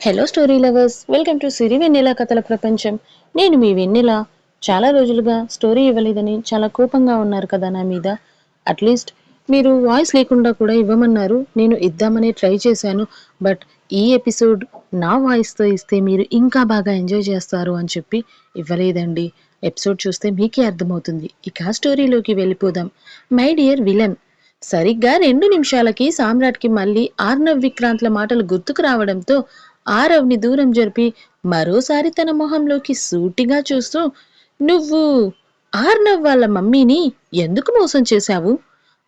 Hello story lovers welcome to Siri Vennela కథల ప్రపంచం నేను మీ వెన్నెల. చాలా రోజులుగా స్టోరీ ఇవ్వలేదని చాలా కోపంగా ఉన్నారు కదా నా మీద. అట్లీస్ట్ మీరు వాయిస్ లేకుండా కూడా ఇవ్వమన్నారు. నేను ఇద్దామని ట్రై చేశాను. బట్ ఈ ఎపిసోడ్ నా వాయిస్తో ఇస్తే మీరు ఇంకా బాగా ఎంజాయ్ చేస్తారు అని చెప్పి ఇవ్వలేదండి. ఎపిసోడ్ చూస్తే మీకే అర్థమవుతుంది. ఇక స్టోరీలోకి వెళ్ళిపోదాం. మై డియర్ విలన్ సరిగ్గా రెండు నిమిషాలకి సామ్రాట్కి మళ్ళీ ఆర్నవ్ విక్రాంత్ల మాటలు గుర్తుకు రావడంతో ఆరవ్ని దూరం జరిపి మరోసారి తన మొహంలోకి సూటిగా చూస్తూ నువ్వు ఆర్నవ్ వాళ్ళ మమ్మీని ఎందుకు మోసం చేశావు?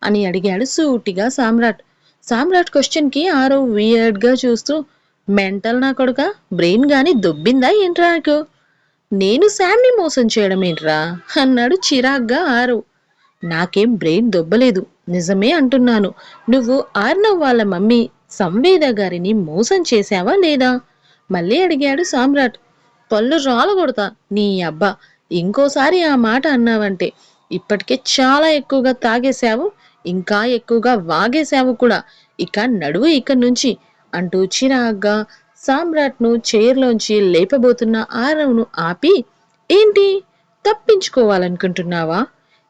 అని అడిగాడు సూటిగా సామ్రాట్. సామ్రాట్ క్వశ్చన్కి ఆరవ్ వియర్డ్గా చూస్తూ మెంటల్ నా కొడుక? బ్రెయిన్ గాని దొబ్బిందా ఏంట్రా నాకు? నేను శామ్ని మోసం చేయడం ఏంట్రా? అన్నాడు చిరాగ్గా ఆరవ్ నాకేం బ్రెయిన్ దొబ్బలేదు నిజమే అంటున్నాను. నువ్వు ఆర్నవ్ వాళ్ళ మమ్మీ సంవేద గారిని మోసం చేశావా లేదా? మళ్ళీ అడిగాడు సామ్రాట్. పళ్ళు రాలగొడతా నీ అబ్బా ఇంకోసారి ఆ మాట అన్నావంటే. ఇప్పటికే చాలా ఎక్కువగా తాగేశావు ఇంకా ఎక్కువగా వాగేశావు కూడా. ఇక నడువు ఇక నుంచి. అంటూ చిరాగ్గా సామ్రాట్ను చైర్లోంచి లేపబోతున్న ఆరవ్ను ఆపి ఏంటి? తప్పించుకోవాలనుకుంటున్నావా?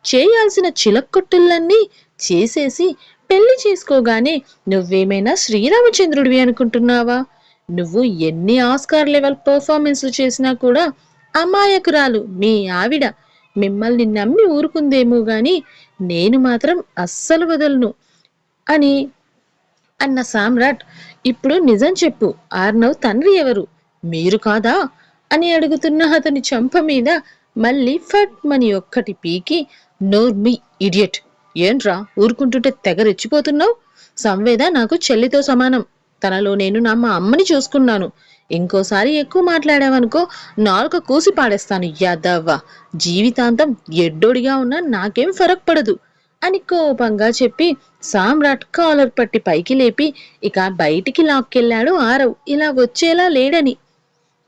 చేయాల్సిన చిలక్కొట్టులన్నీ చేసేసి పెళ్ళి చేసుకోగానే నువ్వేమైనా శ్రీరామచంద్రుడివి అనుకుంటున్నావా? నువ్వు ఎన్ని ఆస్కార్ లెవెల్ పర్ఫార్మెన్స్లు చేసినా కూడా అమాయకురాలు మీ ఆవిడ మిమ్మల్ని నమ్మి ఊరుకుందేమో గాని నేను మాత్రం అస్సలు వదలను అని అన్న సామ్రాట్ ఇప్పుడు నిజం చెప్పు ఆర్నవ్ తండ్రి ఎవరు? మీరు కాదా? అని అడుగుతున్న అతని చంప మీద మళ్ళీ ఫట్ మని ఒక్కటి పీకి నోర్మి ఇడియట్. ఏంట్రా ఊరుకుంటుంటే తెగ రెచ్చిపోతున్నావు? సంవేద నాకు చెల్లితో సమానం. తనలో నేను నా మా అమ్మని చూసుకున్నాను. ఇంకోసారి ఎక్కువ మాట్లాడావనుకో నాలుక కూసి పాడేస్తాను యాదవ్వ. జీవితాంతం ఎడ్డోడిగా ఉన్నా నాకేం ఫరక్ పడదు అని కోపంగా చెప్పి సామ్రాట్ కాలర్ పట్టి పైకి లేపి ఇక బయటికి లాక్కెళ్ళాడు ఆరవ్. ఇలా వచ్చేలా లేడని.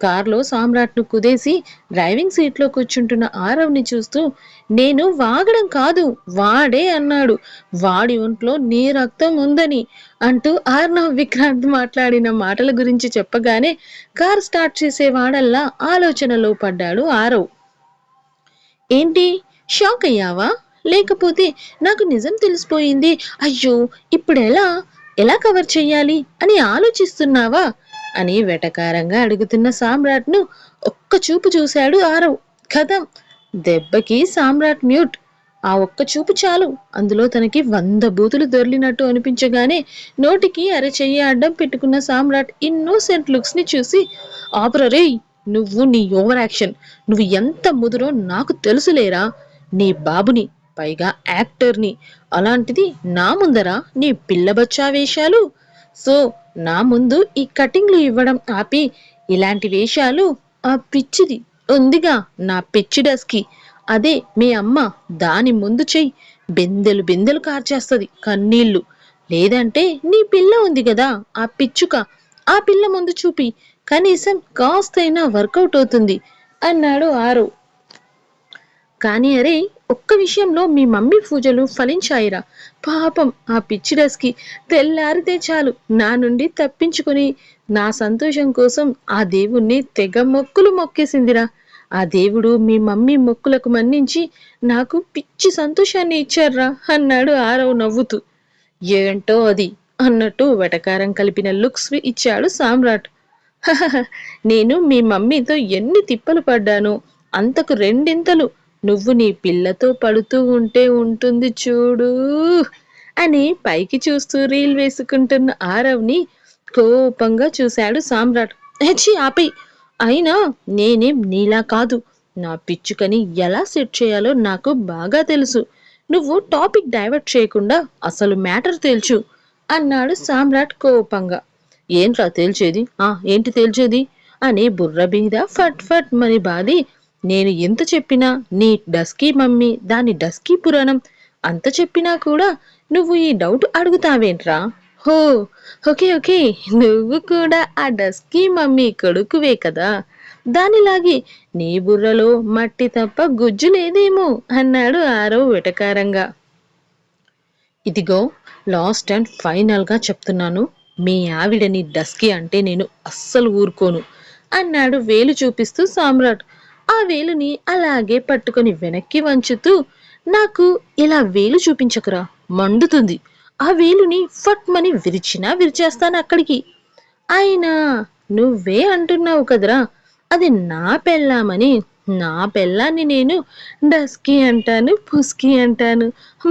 కార్లో సామ్రాట్ను కుదేసి డ్రైవింగ్ సీట్లో కూర్చుంటున్న ఆరవ్ని చూస్తూ నేను వాగడం కాదు వాడే అన్నాడు. వాడి ఒంట్లో నీ రక్తం ఉందని అంటూ ఆర్నవ్ విక్రాంత్ మాట్లాడిన మాటల గురించి చెప్పగానే కార్ స్టార్ట్ చేసేవాడల్లా ఆలోచనలో పడ్డాడు ఆరవ్. ఏంటి షాక్ అయ్యావా? లేకపోతే నాకు నిజం తెలిసిపోయింది. అయ్యో ఇప్పుడు ఎలా ఎలా కవర్ చేయాలి అని ఆలోచిస్తున్నావా? అని వెటకారంగా అడుగుతున్న సామ్రాట్ను ఒక్క చూపు చూశాడు ఆరవ్. కథం. దెబ్బకి సామ్రాట్ మ్యూట్. ఆ ఒక్క చూపు చాలు. అందులో తనకి వంద బూతులు దొర్లినట్టు అనిపించగానే నోటికి అరచెయ్యి అడ్డం పెట్టుకున్న సామ్రాట్ ఇన్నోసెంట్ లుక్స్ని చూసి ఆపరరేయ్ నువ్వు నీ ఓవర్ యాక్షన్. నువ్వు ఎంత ముదురో నాకు తెలుసులేరా. నీ బాబుని పైగా యాక్టర్ని. అలాంటిది నా ముందరా నీ పిల్లబచ్చా వేషాలు సో నా ముందు ఈ కటింగ్లు ఇవ్వడం ఆపి ఇలాంటి వేషాలు ఆ పిచ్చిది ఉందిగా నా పిచ్చి డస్కి. అదే మీ అమ్మ దాని ముందు చెయ్యి. బిందెలు బిందెలు కార్చేస్తుంది కన్నీళ్ళు. లేదంటే నీ పిల్ల ఉంది కదా ఆ పిచ్చుక. ఆ పిల్ల ముందు చూపి కనీసం కాస్తైనా వర్కౌట్ అవుతుంది అన్నాడు ఆరు. కానీ అరే ఒక్క విషయంలో మీ మమ్మీ పూజలు ఫలించాయిరా. పాపం ఆ పిచ్చిడస్కి తెల్లారితే చాలు నా నుండి తప్పించుకుని నా సంతోషం కోసం ఆ దేవుణ్ణి తెగ మొక్కులు మొక్కేసిందిరా. ఆ దేవుడు మీ మమ్మీ మొక్కులకు మన్నించి నాకు పిచ్చి సంతోషాన్ని ఇచ్చారా అన్నాడు ఆరవ్ నవ్వుతూ. ఏంటో అది అన్నట్టు వెటకారం కలిపిన లుక్స్ ఇచ్చాడు సామ్రాట్. నేను మీ మమ్మీతో ఎన్ని తిప్పలు పడ్డానో అంతకు రెండింతలు నువ్వు నీ పిల్లతో పడుతూ ఉంటే ఉంటుంది చూడు అని పైకి చూస్తూ రీల్ వేసుకుంటున్న ఆరవ్ని కోపంగా చూశాడు సామ్రాట్. హెచ్చి ఆపై అయినా నేనేం నీలా కాదు. నా పిచ్చుకని ఎలా సెట్ చేయాలో నాకు బాగా తెలుసు. నువ్వు టాపిక్ డైవర్ట్ చేయకుండా అసలు మ్యాటర్ తేల్చు అన్నాడు సామ్రాట్ కోపంగా. ఏంట్రా తేల్చేది? ఆ ఏంటి తేల్చేది? అని బుర్ర మీద ఫట్ ఫట్ మరి బాది నేను ఎంత చెప్పినా నీ డస్కీ మమ్మీ దాని డస్కీ పురాణం అంత చెప్పినా కూడా నువ్వు ఈ డౌట్ అడుగుతావేంట్రా? హో ఓకే ఓకే. నువ్వు కూడా ఆ డస్కీ మమ్మీ కొడుకువే కదా. దానిలాగే నీ బుర్రలో మట్టి తప్ప గుజ్జు లేదేమో అన్నాడు ఆరో వెటకారంగా. ఇదిగో లాస్ట్ అండ్ ఫైనల్గా చెప్తున్నాను మీ ఆవిడని డస్కీ అంటే నేను అస్సలు ఊరుకోను అన్నాడు వేలు చూపిస్తూ సామ్రాట్. ఆ వేలుని అలాగే పట్టుకొని వెనక్కి వంచుతూ నాకు ఇలా వేలు చూపించకురా మండుతుంది. ఆ వేలుని ఫట్మని విరిచినా విరిచేస్తాను అక్కడికి. అయినా నువ్వే అంటున్నావు కదరా అది నా పెళ్ళామని. నా పెళ్ళాన్ని నేను డస్కి అంటాను పుస్కి అంటాను.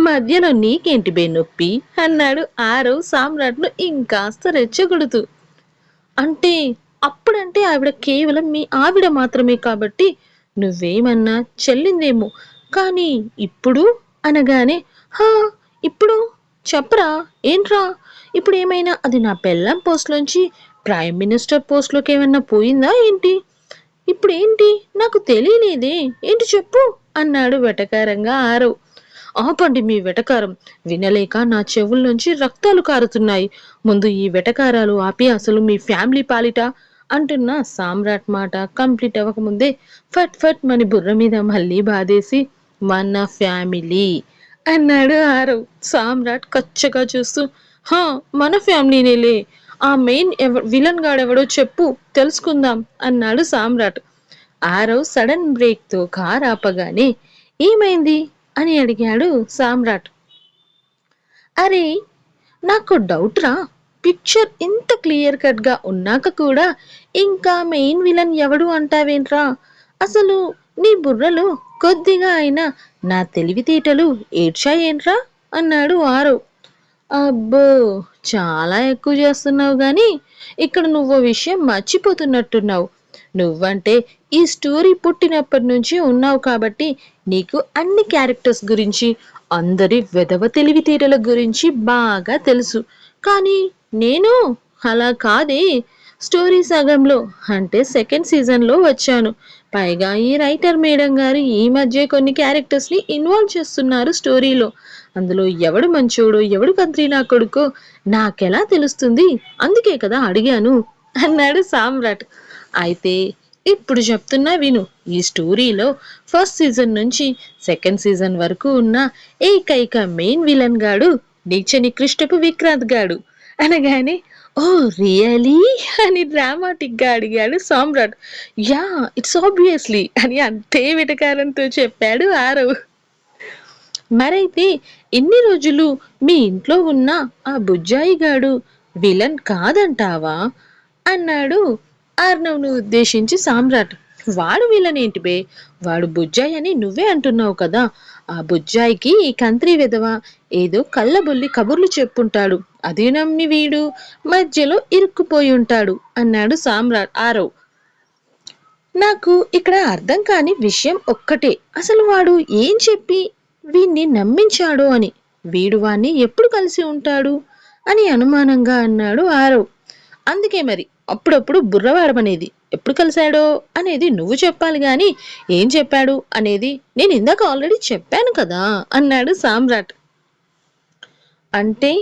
మధ్యలో నీకేంటి బే నొప్పి? అన్నాడు ఆరవ్ సామ్రాట్ను ఇంకాస్త రెచ్చగొడుతూ. అంటే అప్పుడంటే ఆవిడ కేవలం మీ ఆవిడ మాత్రమే కాబట్టి నువ్వేమన్నా చెల్లిందేమో. కానీ ఇప్పుడు అనగానే హా ఇప్పుడు చెప్పరా ఏంట్రా? ఇప్పుడు ఏమైనా అది నా పెళ్ళం పోస్ట్లోంచి ప్రైమ్ మినిస్టర్ పోస్ట్లోకి ఏమన్నా పోయిందా ఏంటి? ఇప్పుడు ఏంటి నాకు తెలియలేదే. ఏంటి చెప్పు? అన్నాడు వెటకారంగా ఆరవ్ ఆపండి మీ వెటకారం. వినలేక నా చెవుల్లోంచి రక్తాలు కారుతున్నాయి. ముందు ఈ వెటకారాలు ఆపి అసలు మీ ఫ్యామిలీ పాలిట అంటున్న సామ్రాట్ మాట కంప్లీట్ అవ్వకముందే ఫట్ ఫట్ మని బుర్ర మీద మళ్ళీ బాధేసి మన ఫ్యామిలీ అన్నాడు ఆరవ్ సామ్రాట్ కచ్చగా చూస్తూ హా మన ఫ్యామిలీనేలే. ఆ మెయిన్ ఎవ విలన్ గాడెవడో చెప్పు తెలుసుకుందాం అన్నాడు సామ్రాట్. ఆరవ్ సడన్ బ్రేక్తో కార్ ఆపగానే ఏమైంది? అని అడిగాడు సామ్రాట్. అరే నాకు డౌట్ రా పిక్చర్ ఇంత క్లియర్ కట్గా ఉన్నాక కూడా ఇంకా మెయిన్ విలన్ ఎవడు అంటావేంట్రా? అసలు నీ బుర్రలో కొద్దిగా అయినా నా తెలివితేటలు ఏడ్చాయేంట్రా? అన్నాడు ఆరు. అబ్బో చాలా ఎక్కువ చేస్తున్నావు కానీ ఇక్కడ నువ్వు విషయం మర్చిపోతున్నట్టున్నావు. నువ్వంటే ఈ స్టోరీ పుట్టినప్పటి నుంచి ఉన్నావు కాబట్టి నీకు అన్ని క్యారెక్టర్స్ గురించి అందరి వెధవ తెలివితేటల గురించి బాగా తెలుసు. కానీ నేను? అలా కాదే. స్టోరీ సగంలో అంటే సెకండ్ సీజన్లో వచ్చాను. పైగా ఈ రైటర్ మేడం గారు ఈ మధ్య కొన్ని క్యారెక్టర్స్ని ఇన్వాల్వ్ చేస్తున్నారు స్టోరీలో. అందులో ఎవడు మంచోడు ఎవడు కంత్రి నా కొడుకో నాకెలా తెలుస్తుంది? అందుకే కదా అడిగాను అన్నాడు సామ్రాట్. అయితే ఇప్పుడు చెప్తున్నా విను ఈ స్టోరీలో ఫస్ట్ సీజన్ నుంచి సెకండ్ సీజన్ వరకు ఉన్న ఏకైక మెయిన్ విలన్ గాడు నీచని కృష్ణపు విక్రాంత్ గాడు. అనగానే ఓ రియలీ? అని డ్రామాటిక్గా అడిగాడు సామ్రాట్. యా ఇట్స్ ఆబ్వియస్లీ అని అంతే వెటకారంతో చెప్పాడు ఆరవ్. మరైతే ఎన్ని రోజులు మీ ఇంట్లో ఉన్న ఆ బుజ్జాయి గాడు విలన్ కాదంటావా? అన్నాడు ఆర్నవ్ను ఉద్దేశించి సామ్రాట్. వాడు విలన్ ఏంటి బే? వాడు బుజ్జాయి అని నువ్వే అంటున్నావు కదా. ఆ బుజ్జాయికి ఈ కంత్రి విధవ ఏదో కళ్ళబొల్లి కబుర్లు చెప్పుంటాడు. అది నమ్మి వీడు మధ్యలో ఇరుక్కుపోయి ఉంటాడు అన్నాడు సామ్రాట్ ఆరవ్. నాకు ఇక్కడ అర్థం కాని విషయం ఒక్కటే. అసలు వాడు ఏం చెప్పి వీణ్ణి నమ్మించాడు అని. వీడు వాణ్ణి ఎప్పుడు కలిసి ఉంటాడు? అని అనుమానంగా అన్నాడు ఆరవ్. అందుకే మరి అప్పుడప్పుడు బుర్రవాడమనేది ఎప్పుడు కలిశాడో? అనేది నువ్వు చెప్పాలి కానీ ఏం చెప్పాడు? అనేది నేను ఇందాక ఆల్రెడీ చెప్పాను కదా అన్నాడు సామ్రాట్. అంటే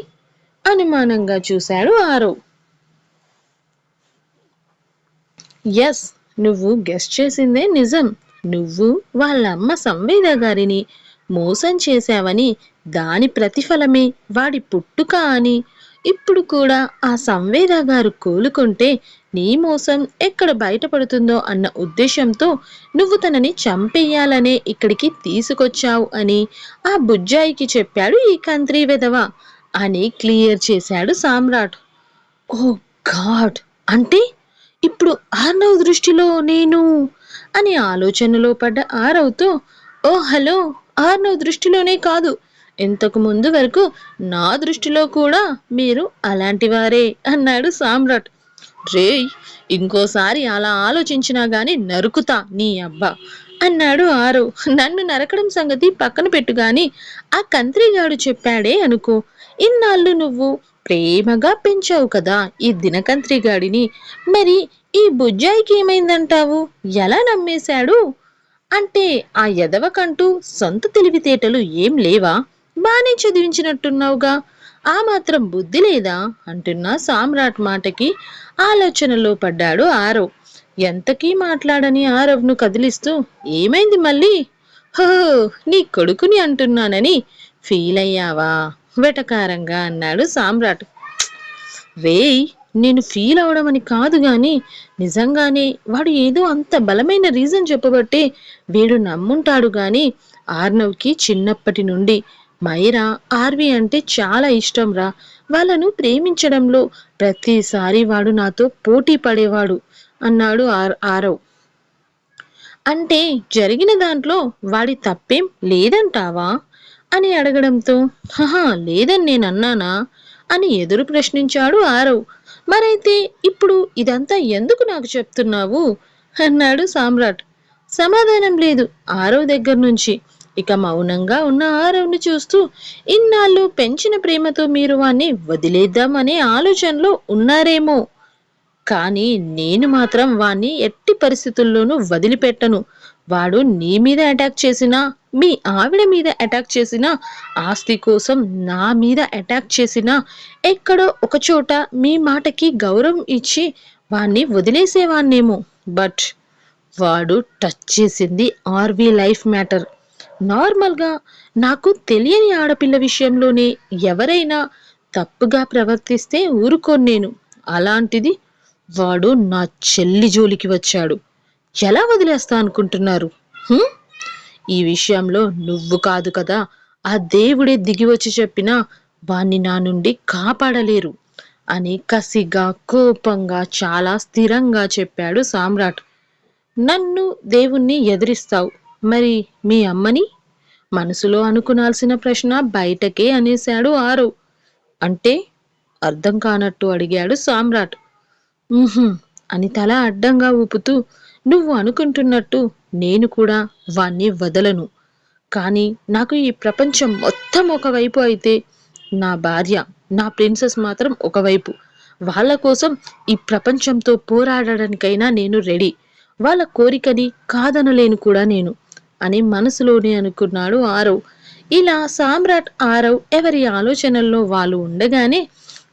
అనుమానంగా చూశాడు ఆరవ్ ఎస్ నువ్వు గెస్ట్ చేసిందే నిజం. నువ్వు వాళ్ళ అమ్మ సంవేద గారిని మోసం చేశావని దాని ప్రతిఫలమే. వాడి పుట్టుక అని ఇప్పుడు కూడా ఆ సంవేద గారు కోలుకుంటే నీ మోసం ఎక్కడ బయటపడుతుందో అన్న ఉద్దేశంతో నువ్వు తనని చంపేయాలనే ఇక్కడికి తీసుకొచ్చావు అని ఆ బుజ్జాయికి చెప్పాడు ఈ కంత్రి వెధవ. అని క్లియర్ చేశాడు సామ్రాట్. ఓ గాడ్! అంటే ఇప్పుడు ఆర్నవ్ దృష్టిలో నేను? అని ఆలోచనలో పడ్డ ఆరవ్తో ఓ హలో! ఆర్నవ్ దృష్టిలోనే కాదు. ఇంతకు ముందు వరకు నా దృష్టిలో కూడా మీరు అలాంటివారే అన్నాడు సామ్రాట్. రేయ్ ఇంకోసారి అలా ఆలోచించినా గాని నరుకుతా నీ అబ్బా అన్నాడు ఆరు. నన్ను నరకడం సంగతి పక్కన పెట్టు గాని ఆ కంత్రిగాడు చెప్పాడే అనుకో. ఇన్నాళ్ళు నువ్వు ప్రేమగా పెంచావు కదా ఈ దినకంత్రిగాడిని మరి ఈ బుజ్జాయికి ఏమైందంటావు? ఎలా నమ్మేశాడు? అంటే ఆ ఎదవకంటూ సొంత తెలివితేటలు ఏం లేవా? బానే చదివించినట్టున్నావుగా ఆ మాత్రం బుద్ధి లేదా? అంటున్న సామ్రాట్ మాటకి ఆలోచనలో పడ్డాడు ఆరవ్. ఎంతకీ మాట్లాడని ఆరవ్ను కదిలిస్తూ ఏమైంది మళ్ళీ? హో నీ కొడుకుని అంటున్నానని ఫీల్ అయ్యావా? వెటకారంగా అన్నాడు సామ్రాట్. వేయ్ నేను ఫీల్ అవడం అని కాదు గాని నిజంగానే వాడు ఏదో అంత బలమైన రీజన్ చెప్పబట్టే వీడు నమ్ముంటాడు గాని ఆర్నవ్కి చిన్నప్పటి నుండి మైరా ఆర్వి అంటే చాలా ఇష్టం రా. వాళ్ళను ప్రేమించడంలో ప్రతిసారి వాడు నాతో పోటీ పడేవాడు అన్నాడు ఆర్ ఆరవ్. అంటే జరిగిన దాంట్లో వాడి తప్పేం లేదంటావా? అని అడగడంతో హహా లేదని నేను అన్నానా? అని ఎదురు ప్రశ్నించాడు ఆరవ్. మరైతే ఇప్పుడు ఇదంతా ఎందుకు నాకు చెప్తున్నావు? అన్నాడు సామ్రాట్. సమాధానం లేదు ఆరవ్ దగ్గర నుంచి ఇక మౌనంగా ఉన్న ఆరవ్ని చూస్తూ ఇన్నాళ్ళు పెంచిన ప్రేమతో మీరు వాణ్ణి వదిలేద్దామనే ఆలోచనలో ఉన్నారేమో. కానీ నేను మాత్రం వాణ్ణి ఎట్టి పరిస్థితుల్లోనూ వదిలిపెట్టను. వాడు నీ మీద అటాక్ చేసినా మీ ఆవిడ మీద అటాక్ చేసినా ఆస్తి కోసం నా మీద అటాక్ చేసినా ఎక్కడో ఒకచోట మీ మాటకి గౌరవం ఇచ్చి వాణ్ణి వదిలేసేవాణ్ణేమో. బట్ వాడు టచ్ చేసింది ఆర్వీ లైఫ్ మ్యాటర్. నార్మల్గా నాకు తెలియని ఆడపిల్ల విషయంలోనే ఎవరైనా తప్పుగా ప్రవర్తిస్తే ఊరుకోను నేను. అలాంటిది వాడు నా చెల్లి జోలికి వచ్చాడు. ఎలా వదిలేస్తా అనుకుంటున్నారు? ఈ విషయంలో నువ్వు కాదు కదా ఆ దేవుడే దిగి వచ్చి చెప్పినా వాణ్ణి నా నుండి కాపాడలేరు అని కసిగా కోపంగా చాలా స్థిరంగా చెప్పాడు సామ్రాట్. నన్ను దేవుణ్ణి ఎదిరిస్తావు. మరి మీ అమ్మని మనసులో అనుకునాల్సిన ప్రశ్న బయటకే అనేశాడు ఆరు. అంటే అర్థం కానట్టు అడిగాడు సామ్రాట్. అని తల అడ్డంగా ఊపుతూ నువ్వు అనుకుంటున్నట్టు నేను కూడా వాణ్ణి వదలను. కానీ నాకు ఈ ప్రపంచం మొత్తం ఒకవైపు అయితే నా భార్య నా ప్రిన్సెస్ మాత్రం ఒకవైపు. వాళ్ళ కోసం ఈ ప్రపంచంతో పోరాడడానికైనా నేను రెడీ. వాళ్ళ కోరికని కాదనలేను కూడా నేను. అని మనసులోనే అనుకున్నాడు ఆరవ్. ఇలా సామ్రాట్ ఆరవ్ ఎవరి ఆలోచనల్లో వాళ్ళు ఉండగానే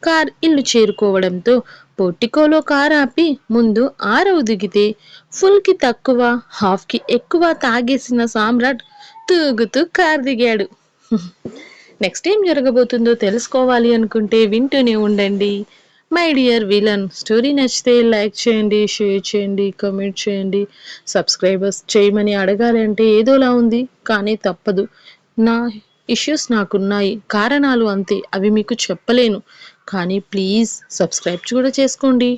కార్ ఇల్లు చేరుకోవడంతో పొట్టికోలో కార్ ఆపి ముందు ఆరవ్ దిగితే ఫుల్కి తక్కువ హాఫ్కి ఎక్కువ తాగేసిన సామ్రాట్ తూగుతూ కార్ దిగాడు. నెక్స్ట్ ఏం జరగబోతుందో తెలుసుకోవాలి అనుకుంటే వింటూనే ఉండండి. మై డియర్ విలన్ స్టోరీ నచ్చితే లైక్ చేయండి షేర్ చేయండి కమెంట్ చేయండి. సబ్స్క్రైబర్స్ చేయమని అడగాలి అంటే ఏదోలా ఉంది కానీ తప్పదు. నా ఇష్యూస్ నాకున్నాయి కారణాలు అంతే అవి మీకు చెప్పలేను. కానీ ప్లీజ్ సబ్స్క్రైబ్ కూడా చేసుకోండి.